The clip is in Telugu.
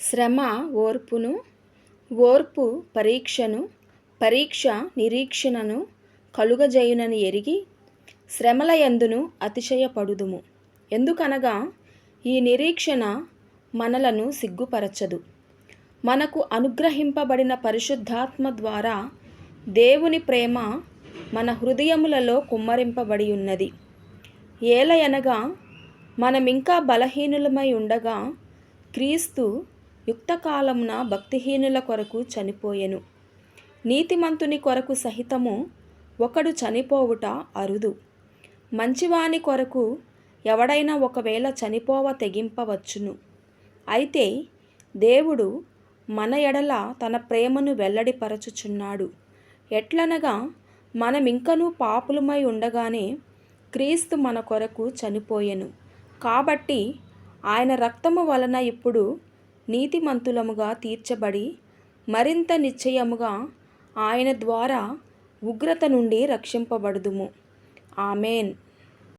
శ్రమ ఓర్పును ఓర్పు పరీక్షను పరీక్ష నిరీక్షణను కలుగజేయునని ఎరిగి శ్రమల యందును అతిశయపడుదుము. ఎందుకనగా ఈ నిరీక్షణ మనలను సిగ్గుపరచదు. మనకు అనుగ్రహింపబడిన పరిశుద్ధాత్మ ద్వారా దేవుని ప్రేమ మన హృదయములలో కుమ్మరింపబడి ఉన్నది ఏలయనగా మనమింకా బలహీనులమై ఉండగా క్రీస్తు యుక్తకాలమున భక్తిహీనుల కొరకు చనిపోయెను. నీతిమంతుని కొరకు సహితము ఒకడు చనిపోవుట అరుదు. మంచివాని కొరకు ఎవడైనా ఒకవేళ చనిపోవ తెగింపవచ్చును. అయితే దేవుడు మన ఎడల తన ప్రేమను వెల్లడిపరచుచున్నాడు. ఎట్లనగా మనమింకనూ పాపులమై ఉండగానే క్రీస్తు మన కొరకు చనిపోయెను. కాబట్టి ఆయన రక్తము వలన ఇప్పుడు నీతిమంతులముగా తీర్చబడి మరింత నిశ్చయముగా ఆయన ద్వారా ఉగ్రత నుండి రక్షింపబడుదుము. ఆమెన్.